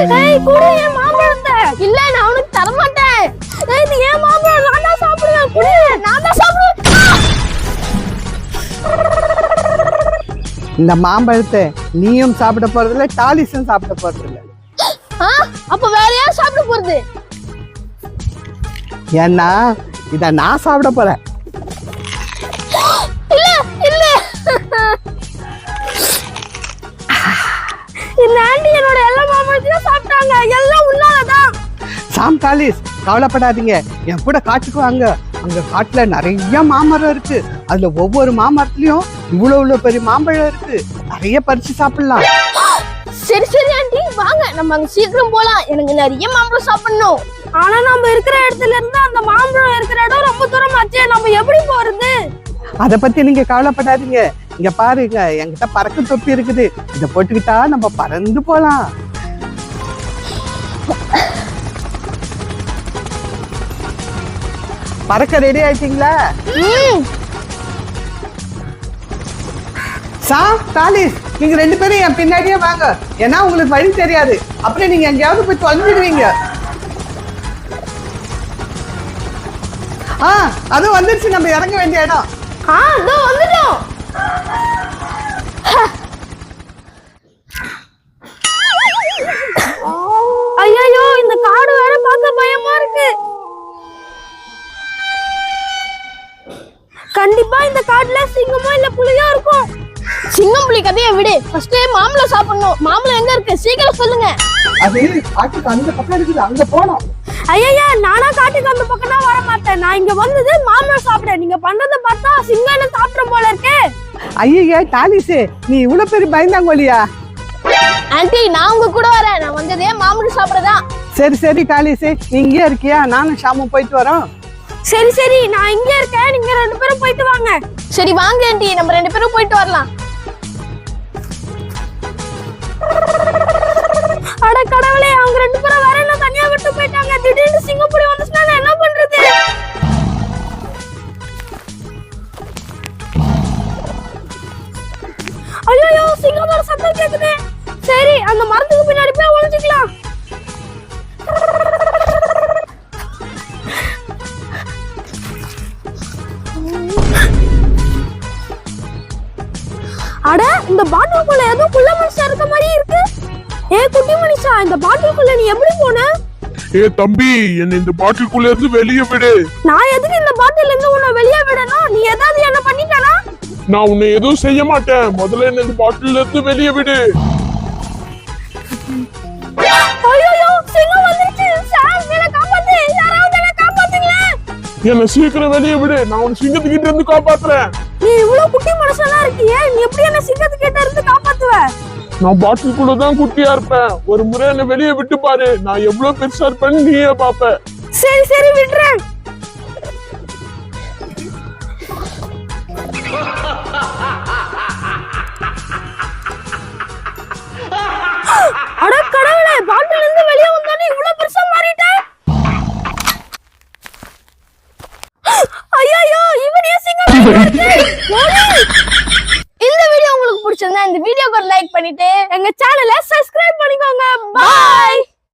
ஏய் குடு என் மாம்பழத்தை. இல்ல நான் உனக்கு தர மாட்டேன் ஏய் இது ஏன் மாம்பழம்? நான் தான் சாப்பிடுவேன். குடு நான் தான் சாப்பிடுவேன். இந்த மாம்பழத்தை நீயும் சாப்பிட போறதில்ல டாலிஸும் சாப்பிட போறதில்ல. ஆ அப்ப வேற யார் சாப்பிட போறது? ஏன்னா இத நான் சாப்பிட போறேன். சாம் டாலிஸ் கவலைப்படாதீங்க. என் கூட காட்டுக்கு வாங்க அங்க காட்டுல நிறைய மாமரம் இருக்கு. அதுல ஒவ்வொரு மாமரத்துலயும் இவ்வளவு இவ்வளவு பெரிய மாம்பழம் இருக்கு. நிறைய பறிச்சு சாப்பிடலாம். சரி சரி ஆண்டி. வாங்க. நம்ம அங்க சீக்கிரம் போலாம். எனக்கு நிறைய மாம்பழம் சாப்பிடணும். ஆனா நம்ம இருக்கிற இடத்துல இருந்து அந்த மாம்பழம் இருக்கிற இடம் ரொம்ப தூரம் ஆச்சே. நம்ம எப்படி போறது? அத பத்தி நீங்க கவலைப்படாதீங்க. இங்க பாருங்க. என்கிட்ட பறக்க தொப்பி இருக்குது. இத போட்டுக்கிட்டா நம்ம பறந்து போலாம். பறக்க ரெடி ஆயிட்டீங்களா? ம். சாம் டாலிஸ் நீங்க ரெண்டு பேரும் என் பின்னாடியே வாங்க. ஏன்னா உங்களுக்கு வழி தெரியாது. அப்புறம் நீங்க எங்கேயாவது போய் தொலைஞ்சிடுவீங்க. ஆ அது வந்துருச்சு. நம்ம இறங்க வேண்டிய இடம். ஆ இதோ வந்துட்டோம். புலி கதையை விடு. ஃபர்ஸ்ட் மாம்பழம் சாப்பிடணும். மாம்பழம் எங்க இருக்கு? சீக்கிரம் சொல்லுங்க. அது காட்டுக்கு அந்த பக்கம் இருக்குது. அங்க போனோம் ஐயா நானா காட்டுக்கு அந்த பக்கம் தான் வர மாட்டேன். நான் இங்க வந்தது மாம்பழம் சாப்பிட. நீங்க பண்றத பார்த்தா சிங்கம் என்ன சாப்பிட போல இருக்கே. ஐயே டாலிஸ் நீ இவ்வளவு பெரிய பயந்தாங்கோலியா ஆன்ட்டி நான் உங்க கூட வரேன். நான் வந்ததே மாம்பழம் சாப்பிடதான் சரி சரி டாலிஸ் நீ இங்கே இருக்கியா? நானும் ஷாமும் போயிட்டு வரோம். சரி சரி. நான் இங்க இருக்கேன். நீங்க ரெண்டு பேரும் போயிட்டு வாங்க. சரி வாங்க ஆன்ட்டி நம்ம ரெண்டு பேரும் போயிட்டு வரலாம். அட கடவுளே அவங்க ரெண்டு பேரும் வேற என்ன தனியா விட்டு போயிட்டாங்க? திடீர்னு சிங்கப்பூர் வந்துச்சுன்னா நான் என்ன பண்றது? ஐயோ சிங்கப்பூர் சத்தம் கேக்குது. சரி அந்த மரத்துக்கு பின்னாடி போய் ஒளிஞ்சுக்கலாம். அட இந்த பாட்டிலுக்குள்ள ஏதோ குள்ள மனுஷா இருக்க இந்த பாட்டிலுக்குள்ள நீ எப்படி போன? ஏ தம்பி என்ன இந்த பாட்டிலுக்குள்ள இருந்து வெளியே விடு. நான் எதுக்கு இந்த பாட்டில இருந்து உன்னை வெளியே விடணும்? நீ ஏதாவது என்ன பண்ணிட்டானா? நான் உன்னை எதுவும் செய்ய மாட்டேன். முதல்ல என்ன இந்த பாட்டில இருந்து வெளியே விடு. என்ன சீக்கிரம் வெளியே விடு. நான் உன் சிங்கத்துக்கிட்ட இருந்து காப்பாத்துறேன். நீ இவ்வளவு குட்டி மனுஷனா இருக்கியே. நீ எப்படி என்ன சிங்கத்துக்கிட்ட இருந்து நான் பாட்டிலுக்குள்ள தான் குட்டியா இருப்பேன். ஒரு முறை என்ன வெளியே விட்டு பாரு. நான் எவ்வளவு பெருசா இருப்பேன்னு நீயே பாப்ப. சரி சரி விடுறேன். அட கடவுளே பாட்டில இருந்து வெளியே வந்தானே இவ்வளவு பெருசா மாறிட்ட? ஐயோ இவன் ஏன் சிங்கம் இந்த வீடியோ உங்களுக்கு பிடிச்சிருந்தா இந்த வீடியோக்கு ஒரு லைக் பண்ணிட்டு எங்க சேனலை சப்ஸ்கிரைப் பண்ணிக்கோங்க. பாய்